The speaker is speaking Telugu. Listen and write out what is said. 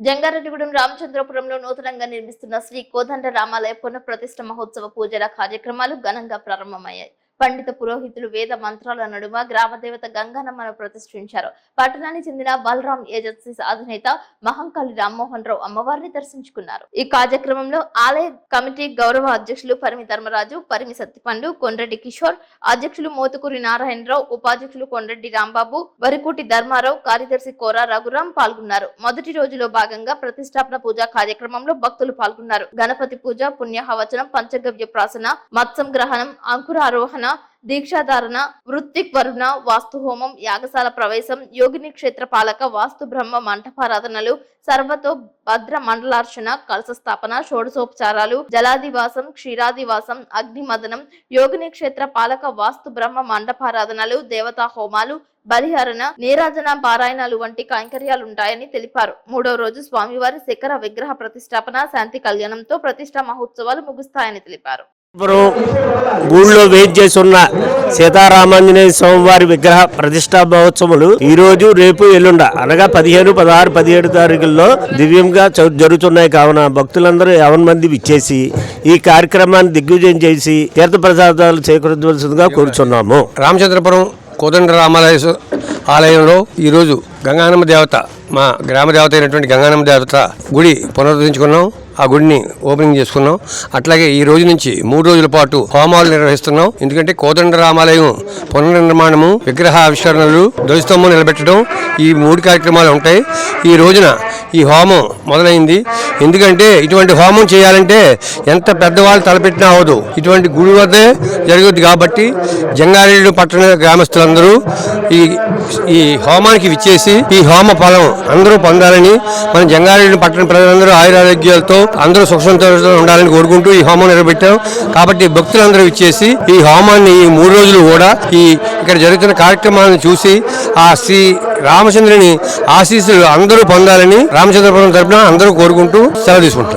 జంగారెడ్డిగూడెం రామచంద్రపురంలో నూతనంగా నిర్మిస్తున్న శ్రీ కోదండ రామాలయ పునఃప్రతిష్ఠ మహోత్సవ పూజల కార్యక్రమాలు ఘనంగా ప్రారంభమయ్యాయి. పండిత పురోహితులు వేద మంత్రాల నడుమ గ్రామదేవత గంగానమ్మను ప్రతిష్ఠించారు. పట్టణానికి చెందిన బలరాం ఏజెన్సీ అధినేత మహంకాళి రామ్మోహన్ రావు అమ్మవారిని దర్శించుకున్నారు. ఈ కార్యక్రమంలో ఆలయ కమిటీ గౌరవ అధ్యక్షులు పరిమి ధర్మరాజు పరిమి సత్తిపండు కొండ్రెడ్డి కిషోర్ అధ్యక్షులు మోతుకూరి నారాయణరావు ఉపాధ్యక్షులు కొండ్రెడ్డి రాంబాబు వరికోటి ధర్మారావు కార్యదర్శి కోరా రఘురాం పాల్గొన్నారు. మొదటి రోజులో భాగంగా ప్రతిష్టాపన పూజా కార్యక్రమంలో భక్తులు పాల్గొన్నారు. గణపతి పూజ పుణ్యహవచనం పంచగవ్య ప్రాసన మత్సం గ్రహణం అంకురారోహణ దీక్షాధారణ వృత్తిక్ వరుణ వాస్తు హోమం యాగశాల ప్రవేశం యోగిని క్షేత్ర పాలక వాస్తు బ్రహ్మ మంటపారాధనలు సర్వతో భద్ర మండలార్చన కలశ స్థాపన షోడశోపచారాలు జలాదివాసం క్షీరాదివాసం అగ్నిమదనం యోగిని క్షేత్ర పాలక వాస్తు బ్రహ్మ మండపారాధనలు దేవతా హోమాలు బలిహరణ నీరాజన పారాయణాలు వంటి కైంకర్యాలుంటాయని తెలిపారు. మూడో రోజు స్వామివారి శిఖర విగ్రహ ప్రతిష్టాపన శాంతి కళ్యాణంతో ప్రతిష్టా మహోత్సవాలు ముగుస్తాయని తెలిపారు. గూళ్ళో వెయిట్ చేసి ఉన్న సీతారామాంజనేయ స్వామివారి విగ్రహ ప్రతిష్టా మహోత్సవాలు ఈ రోజు రేపు ఎల్లుండ అనగా పదిహేను పదహారు పదిహేడు తారీఖుల్లో దివ్యంగా జరుగుతున్నాయి కావున భక్తులందరూ యావన్ మంది విచ్చేసి ఈ కార్యక్రమాన్ని దిగ్విజయం చేసి తీర్థ ప్రసాదాలు చేకూర్చవలసిందిగా కోరుచున్నాము. రామచంద్రపురం కోదండ రామాలయ ఆలయంలో ఈరోజు గంగానమ్మ దేవత మా గ్రామ దేవత అయినటువంటి గంగానమ్మ దేవత గుడి పునరుద్ధరించుకున్నాం. ఆ గుడిని ఓపెనింగ్ చేసుకున్నాం. అట్లాగే ఈ రోజు నుంచి మూడు రోజుల పాటు హోమాలు నిర్వహిస్తున్నాం. ఎందుకంటే కోదండ రామాలయం పునర్నిర్మాణము విగ్రహ ఆవిష్కరణలు ధ్వజస్తంభం నిలబెట్టడం ఈ మూడు కార్యక్రమాలు ఉంటాయి. ఈ రోజున ఈ హోమం మొదలైంది. ఎందుకంటే ఇటువంటి హోమం చేయాలంటే ఎంత పెద్దవాళ్ళు తలపెట్టినా అవదు ఇటువంటి గుడి వద్దే జరుగుద్ది కాబట్టి జంగారెడ్డి పట్టణ గ్రామస్తులందరూ ఈ ఈ హోమానికి విచ్చేసి ఈ హోమ ఫలం అందరూ పొందాలని మన జంగారెడ్డి పట్టణ ప్రజలందరూ ఆయురారోగ్యాలతో అందరూ సుఖ ఉండాలని కోరుకుంటూ ఈ హోమం నిలబెట్టాం కాబట్టి భక్తులందరూ ఇచ్చేసి ఈ హోమాన్ని ఈ మూడు రోజులు కూడా ఈ ఇక్కడ జరుగుతున్న కార్యక్రమాలను చూసి ఆ శ్రీ రామచంద్రుని ఆశీస్సులు అందరూ పొందాలని రామచంద్రపురం తరపున అందరూ కోరుకుంటూ సెలవు తీసుకుంటాం.